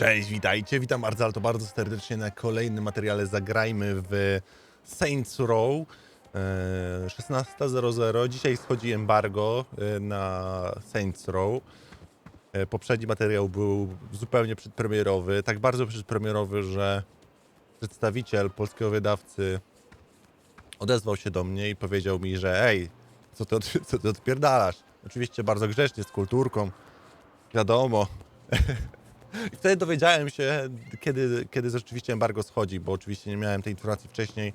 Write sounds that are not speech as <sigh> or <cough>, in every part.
Cześć, witajcie. Witam bardzo, ale to bardzo serdecznie na kolejnym materiale Zagrajmy w Saints Row e, 16.00. Dzisiaj schodzi embargo e, na Saints Row. E, Poprzedni materiał był zupełnie przedpremierowy, tak bardzo przedpremierowy, że przedstawiciel polskiego wydawcy odezwał się do mnie i powiedział mi, że ej, co ty, od, <laughs> co ty odpierdalasz? Oczywiście bardzo grzecznie, z kulturką, wiadomo. <laughs> I wtedy dowiedziałem się, kiedy, kiedy rzeczywiście embargo schodzi, bo oczywiście nie miałem tej informacji wcześniej,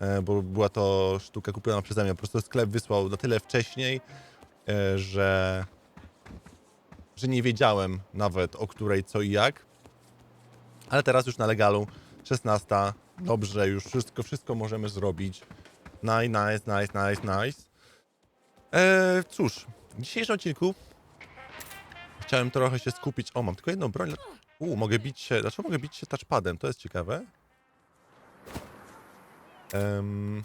e, bo była to sztuka kupiona przeze mnie. Po prostu sklep wysłał na tyle wcześniej, e, że, że nie wiedziałem nawet o której co i jak. Ale teraz już na legalu 16. Dobrze, już wszystko, wszystko możemy zrobić. Nice, nice, nice, nice, nice. E, cóż, w dzisiejszym odcinku Chciałem trochę się skupić. O, mam tylko jedną broń. U, mogę bić się. Dlaczego mogę bić się touchpadem? To jest ciekawe. Um...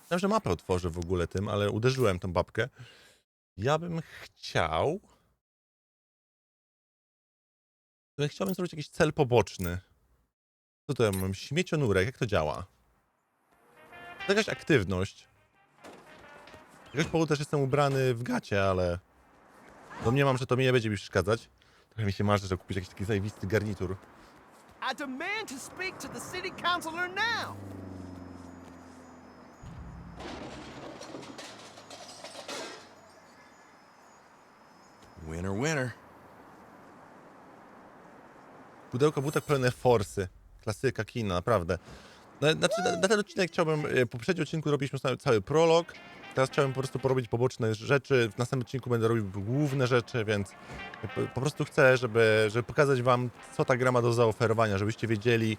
Myślałem, że mapę otworzę w ogóle tym, ale uderzyłem tą babkę. Ja bym chciał. Bym chciałbym zrobić jakiś cel poboczny. Co to ja mam? Śmiecionurek, jak to działa? To jakaś aktywność. Z jakiegoś powodu też jestem ubrany w gacie, ale domniemam, że to mi nie będzie mi przeszkadzać. Trochę mi się marzy, że kupić jakiś taki zajebisty garnitur. I demand to speak to the city councilor now. Winner, winner. Pudełko butek pełne forsy. Klasyka kina, naprawdę. Na, znaczy, na, na ten odcinek chciałbym, e, po poprzednim odcinku robiliśmy cały, cały prolog, teraz chciałem po prostu porobić poboczne rzeczy, w następnym odcinku będę robił główne rzeczy, więc po, prostu chcę, żeby, żeby pokazać wam, co ta gra ma do zaoferowania, żebyście wiedzieli,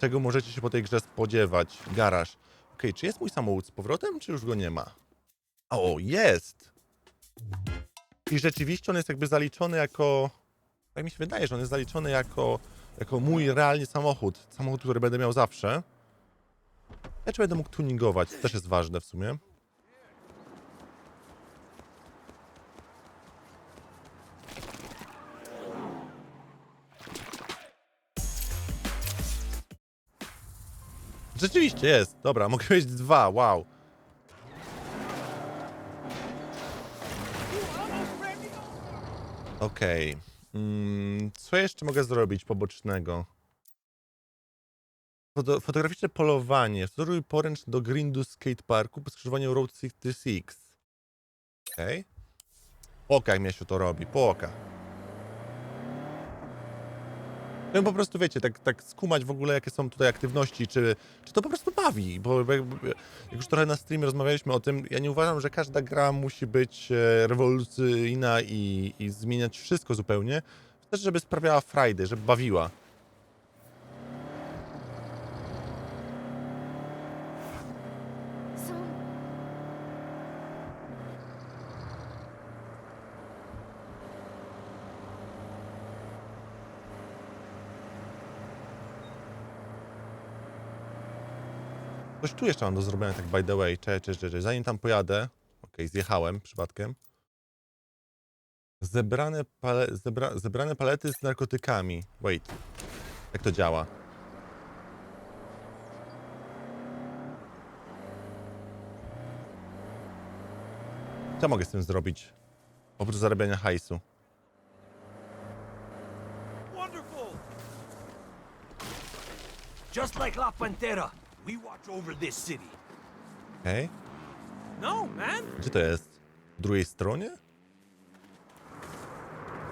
czego możecie się po tej grze spodziewać. Garaż. Okej, czy jest mój samochód z powrotem, czy już go nie ma? O, jest! I rzeczywiście on jest jakby zaliczony jako tak mi się wydaje, że on jest zaliczony jako, jako mój realnie samochód. Samochód, który będę miał zawsze. Ja czy będę mógł tuningować? To też jest ważne w sumie. Rzeczywiście jest. Dobra, mogę mieć dwa. Wow. Okej. Mm, co jeszcze mogę zrobić pobocznego? Foto, fotograficzne polowanie. Storuj poręcz do Grindu Skate Parku po skrzyżowaniu Road 66. Okej. Okay. Poka jak mnie się to robi. Poka. Chciałem po prostu, wiecie, tak, tak skumać w ogóle, jakie są tutaj aktywności, czy, czy to po prostu bawi, bo jak, jak już trochę na streamie rozmawialiśmy o tym, ja nie uważam, że każda gra musi być e, rewolucyjna i, i zmieniać wszystko zupełnie. Też, żeby sprawiała frajdę, żeby bawiła. Coś tu jeszcze mam do zrobienia, tak by the way. Cześć, cześć, cześć. Zanim tam pojadę. Okej, zjechałem przypadkiem. Zebrane, pale, zebra, zebrane palety z narkotykami. Wait. Jak to działa? Co mogę z tym zrobić? Oprócz zarabiania hajsu. Just like La Pantera, we watch over this city. Okej. No, man. Gdzie to jest? W drugiej stronie?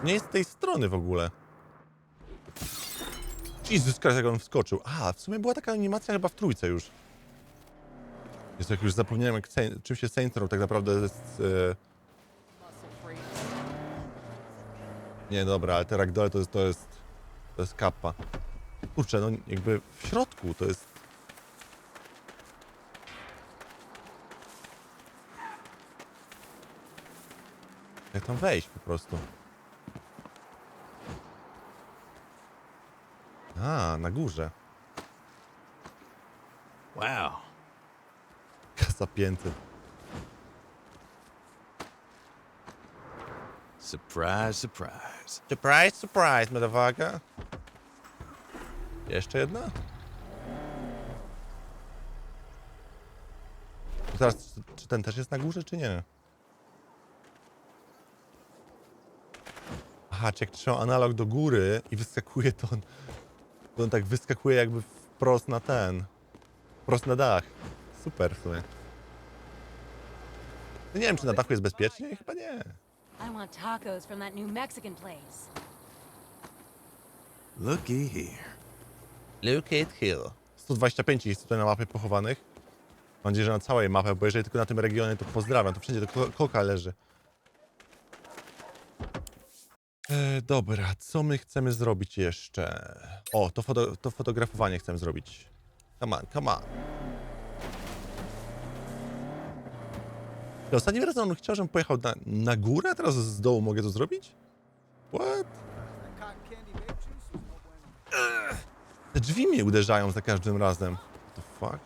Nie jest z tej strony w ogóle. Jezus Christ, jak on wskoczył. A, w sumie była taka animacja chyba w trójce już. Jest jak już zapomniałem, jak Saint, czym się Saints Row tak naprawdę jest... E... Nie, dobra, ale te ragdolle to jest, to jest... To jest kappa. Kurczę, no jakby w środku to jest... Jak tam wejść po prostu? A, na górze. Wow. Kasa 500. Surprise, surprise. Surprise, surprise, motherfucker. Jeszcze jedna? Teraz, czy ten też jest na górze, czy nie? Jak trzymam analog do góry i wyskakuje, to on, to on tak wyskakuje jakby wprost na ten. Wprost na dach. Super w sumie. No nie wiem, czy na dachu jest bezpiecznie? Chyba nie. I want tacos from that new Mexican place. Looky here. It Hill. 125 jest tutaj na mapie pochowanych. Mam nadzieję, że na całej mapie, bo jeżeli tylko na tym regionie, to pozdrawiam. To wszędzie to ko- koka leży. E, dobra, co my chcemy zrobić jeszcze? O, to, foto, to fotografowanie chcemy zrobić. Come on, come on. Ostatnim razem on chciał, żebym pojechał na, na górę, a teraz z dołu mogę to zrobić? What? Te drzwi mnie uderzają za każdym razem. What the fuck?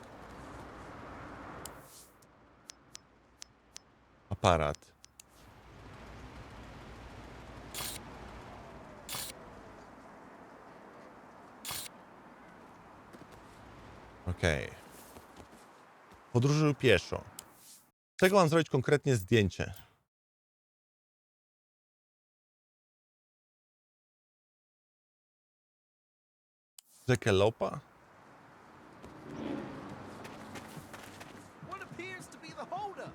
Aparat. Okej. Podróżył pieszo. Czego mam zrobić konkretnie zdjęcie? Jackelopa? What appears to be the holdup?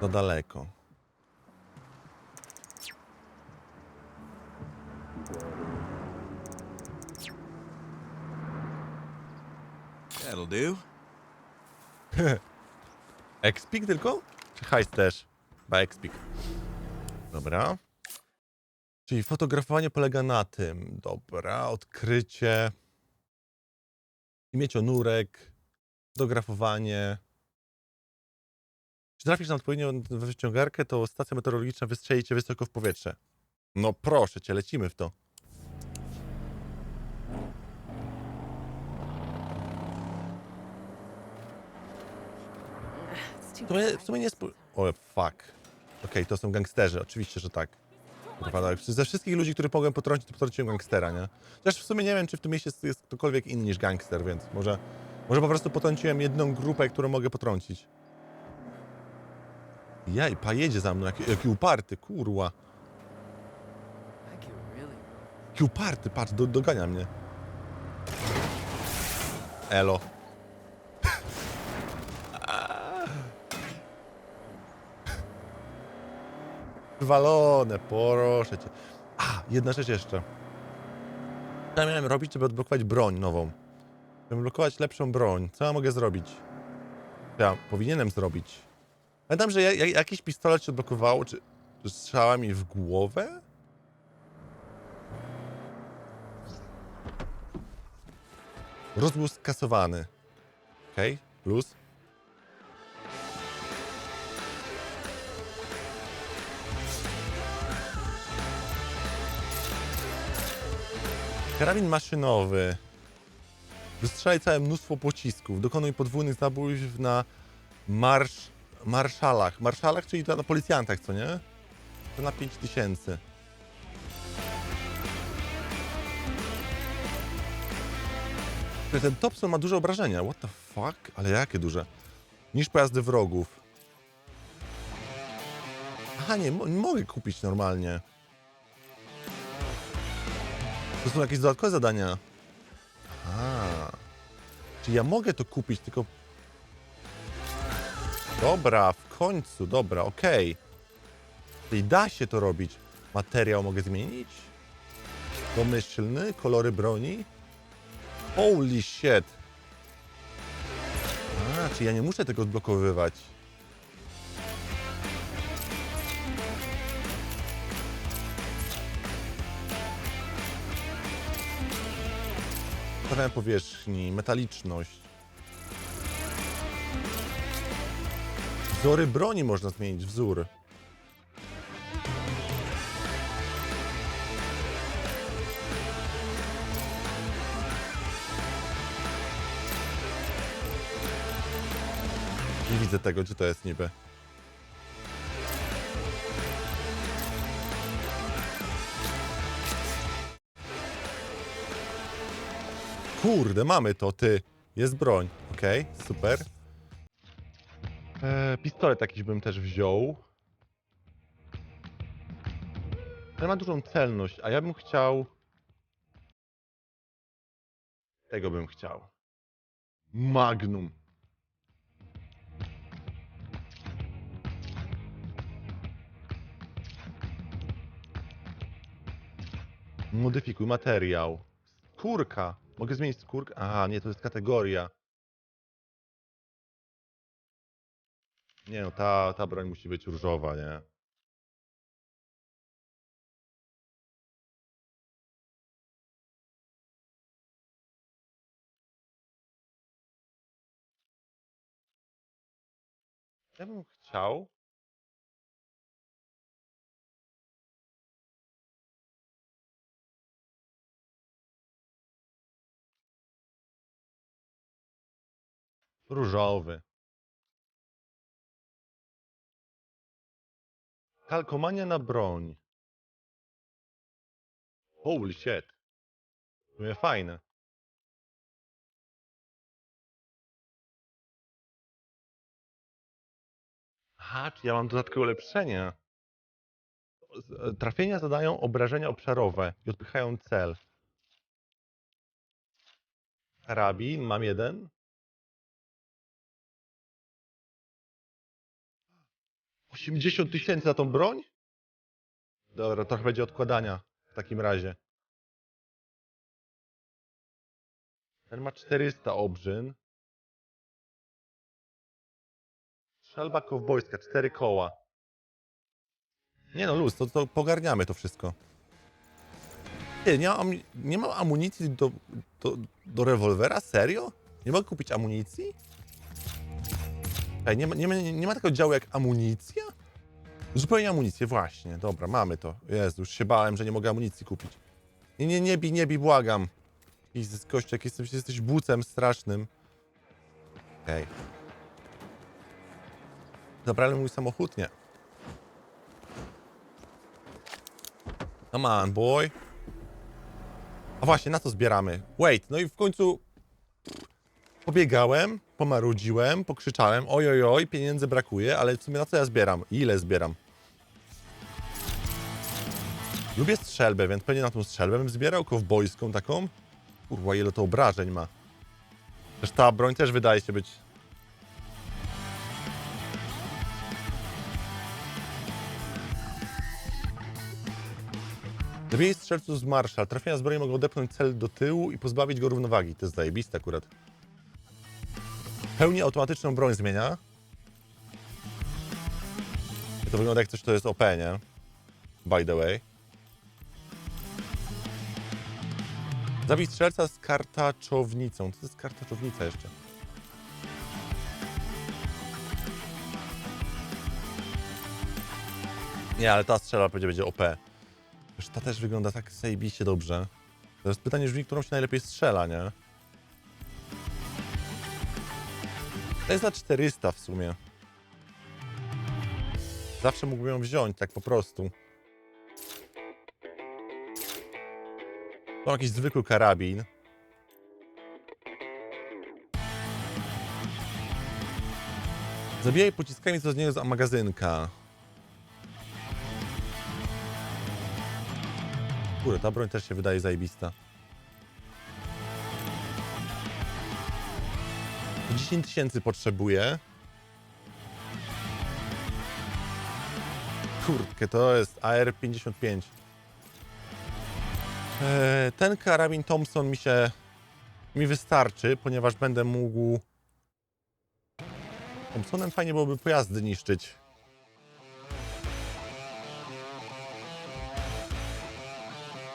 Za daleko. That'll do. <laughs> Expik tylko? Czy hajs też? Chyba Expik. Dobra. Czyli fotografowanie polega na tym. Dobra, odkrycie. Imiecionurek. Fotografowanie. Czy trafisz na odpowiednią wyciągarkę, to stacja meteorologiczna wystrzeli cię wysoko w powietrze. No proszę cię, lecimy w to. W sumie, w sumie nie spo... O, fuck. Okej, to są gangsterzy, oczywiście, że tak. Kurwa, tak. Ze wszystkich ludzi, których mogłem potrącić, to potrąciłem gangstera, nie? Chociaż w sumie nie wiem, czy w tym mieście jest, jest ktokolwiek inny niż gangster, więc może... Może po prostu potrąciłem jedną grupę, którą mogę potrącić. Jaj, pa jedzie za mną, jaki, jaki uparty, kurwa. Jaki uparty, patrz, do, dogania mnie. Elo. Wywalone, proszę cię. A, jedna rzecz jeszcze. Co ja miałem robić, żeby odblokować broń nową? Żeby odblokować lepszą broń. Co ja mogę zrobić? Ja powinienem zrobić? Pamiętam, że ja, ja, jakiś pistolet się odblokowało, czy, czy strzała mi w głowę? Rozgłos skasowany. Okej, plus. Karabin maszynowy. Wystrzelaj całe mnóstwo pocisków. Dokonuj podwójnych zabójstw na marsz... marszalach. Marszalach, czyli na policjantach, co nie? To na 5000. Ty, Ten Thompson ma duże obrażenia. What the fuck? Ale jakie duże? Niż pojazdy wrogów. Aha, nie mogę kupić normalnie. To są jakieś dodatkowe zadania. Aha. Czyli ja mogę to kupić, tylko... Dobra, w końcu, dobra, okej. Czyli da się to robić. Materiał mogę zmienić? Domyślny, kolory broni. Holy shit. A, czyli ja nie muszę tego odblokowywać. Stawiałem powierzchni, metaliczność. Wzory broni można zmienić, wzór. Nie widzę tego, gdzie to jest niby. Kurde, mamy to, ty. Jest broń. Okej, okay, super. Eee, pistolet jakiś bym też wziął. Ale ma dużą celność, a ja bym chciał... Tego bym chciał. Magnum. Modyfikuj materiał. Skórka. Mogę zmienić skórkę? Aha, nie, to jest kategoria. Nie no, ta, ta broń musi być różowa, nie? Ja bym chciał. Różowy. Kalkomania na broń. Holy shit. Sumie fajne. Aha, czy ja mam dodatkowe ulepszenia. Z- Trafienia zadają obrażenia obszarowe i odpychają cel. Karabin, mam jeden. 80 tysięcy za tą broń? Dobra, trochę będzie odkładania w takim razie. Ten ma 400 obrzyn. Strzelba kowbojska, 4 koła. Nie no, luz, to, to pogarniamy to wszystko. Nie, nie, mam, nie mam amunicji do, do, do rewolwera? Serio? Nie mogę kupić amunicji? Ej, nie, ma, nie, nie ma takiego działu jak amunicja? Zupełnie amunicję, właśnie. Dobra, mamy to. Jezu, już się bałem, że nie mogę amunicji kupić. Nie, nie, nie bij, nie bij, błagam. Jezus, Kościek, jesteś, jesteś bucem strasznym. Okej. Zabrali mój samochód? Nie. Come on, boy. A właśnie, na to zbieramy. Wait, no i w końcu pobiegałem, pomarudziłem, pokrzyczałem, oj, oj, oj, pieniędzy brakuje, ale w sumie na co ja zbieram? Ile zbieram? Lubię strzelbę, więc pewnie na tą strzelbę bym zbierał, kowbojską taką. Kurwa, ile to obrażeń ma. Też ta broń też wydaje się być... Zabijaj strzelców z Marshall. Trafienia z broni mogą odepchnąć cel do tyłu i pozbawić go równowagi. To jest zajebiste akurat. Pełni automatyczną broń zmienia. To wygląda jak coś, to jest OP, nie? By the way. Zabij strzelca z kartaczownicą. Co to jest kartaczownica jeszcze? Nie, ale ta strzela będzie, będzie OP. Już ta też wygląda tak zajebiście dobrze. Teraz pytanie brzmi, którą się najlepiej strzela, nie? To jest za 400 w sumie. Zawsze mógłbym ją wziąć, tak po prostu. Mam jakiś zwykły karabin. Zabijaj pociskami, co z niego z magazynka. Kurde, ta broń też się wydaje zajebista. 10 tysięcy potrzebuję. Kurtkę, to jest AR-55. Eee, ten karabin Thompson mi się mi wystarczy, ponieważ będę mógł Thompsonem fajnie byłoby pojazdy niszczyć.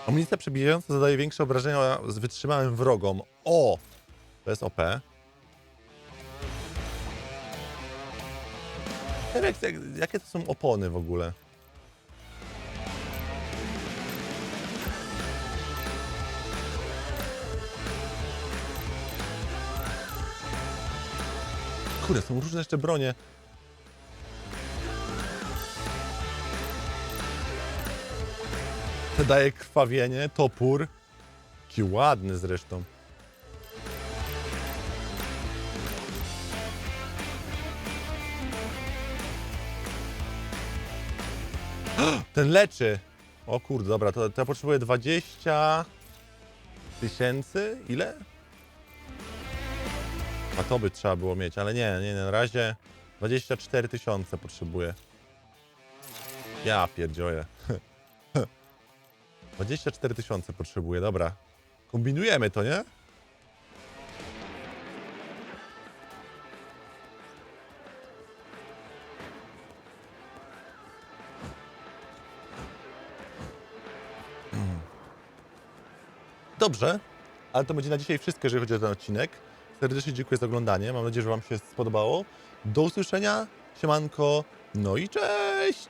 Amunicja przebijająca zadaje większe obrażenia z wytrzymałym wrogom. O! To jest OP. Jakie to są opony w ogóle? Kurde, są różne jeszcze bronie. Te daje krwawienie, topór. Jaki ładny zresztą. <gasps> Ten leczy. O kurde, dobra, to, to ja potrzebuję 20 tysięcy? Ile? A to by trzeba było mieć, ale nie, nie, na razie 24 tysiące potrzebuję. Ja pierdzioję. <laughs> 24 tysiące potrzebuję, dobra. Kombinujemy to, nie? <clears throat> Dobrze, ale to będzie na dzisiaj wszystko, jeżeli chodzi o ten odcinek. Serdecznie dziękuję za oglądanie. Mam nadzieję, że Wam się spodobało. Do usłyszenia. Siemanko. No i cześć!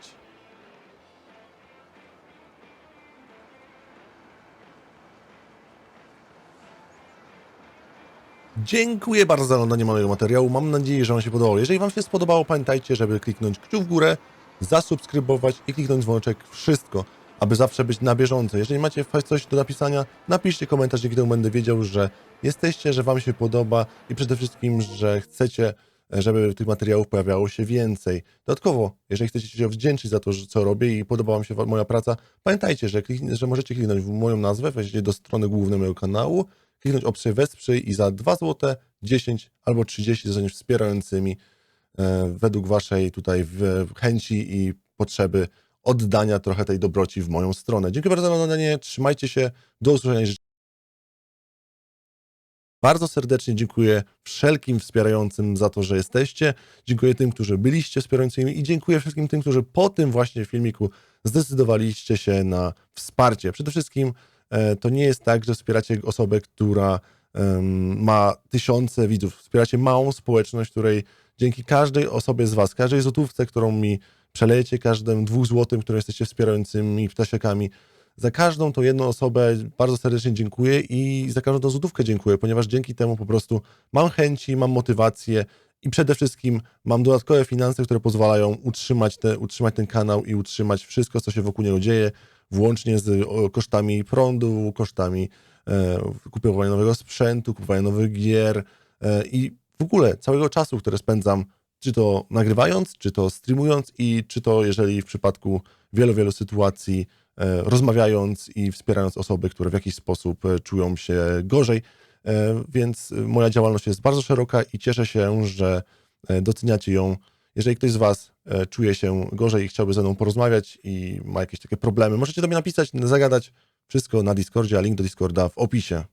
Dziękuję bardzo za oglądanie mojego materiału. Mam nadzieję, że Wam się podobało. Jeżeli Wam się spodobało, pamiętajcie, żeby kliknąć kciuk w górę, zasubskrybować i kliknąć dzwoneczek. Wszystko, aby zawsze być na bieżąco. Jeżeli macie coś do napisania, napiszcie komentarz, dzięki temu będę wiedział, że jesteście, że Wam się podoba i przede wszystkim, że chcecie, żeby tych materiałów pojawiało się więcej. Dodatkowo, jeżeli chcecie się wdzięczyć za to, co robię i podoba Wam się moja praca, pamiętajcie, że, że możecie kliknąć w moją nazwę, wejdziecie do strony głównej mojego kanału, kliknąć opcję wesprzyj i za 2 zł, 10 albo 30 zostaniesz wspierającymi e, według Waszej tutaj chęci i potrzeby oddania trochę tej dobroci w moją stronę. Dziękuję bardzo za oglądanie, trzymajcie się, do usłyszenia. Bardzo serdecznie dziękuję wszelkim wspierającym za to, że jesteście. Dziękuję tym, którzy byliście wspierającymi i dziękuję wszystkim tym, którzy po tym właśnie filmiku zdecydowaliście się na wsparcie. Przede wszystkim e, to nie jest tak, że wspieracie osobę, która ma tysiące widzów. Wspieracie małą społeczność, której dzięki każdej osobie z Was, każdej złotówce, którą mi przelejecie, każdym dwóch złotym, które jesteście wspierającymi ptasiakami, za każdą tą jedną osobę bardzo serdecznie dziękuję i za każdą tą złotówkę dziękuję, ponieważ dzięki temu po prostu mam chęci, mam motywację i przede wszystkim mam dodatkowe finanse, które pozwalają utrzymać, te, utrzymać ten kanał i utrzymać wszystko, co się wokół niego dzieje, włącznie z kosztami prądu, kosztami e, kupowania nowego sprzętu, kupowania nowych gier e, i w ogóle całego czasu, które spędzam, czy to nagrywając, czy to streamując i czy to, jeżeli w przypadku wielu, wielu sytuacji e, rozmawiając i wspierając osoby, które w jakiś sposób e, czują się gorzej. E, Więc moja działalność jest bardzo szeroka i cieszę się, że doceniacie ją. Jeżeli ktoś z Was czuje się gorzej i chciałby ze mną porozmawiać i ma jakieś takie problemy, możecie do mnie napisać, zagadać. Wszystko na Discordzie, a link do Discorda w opisie.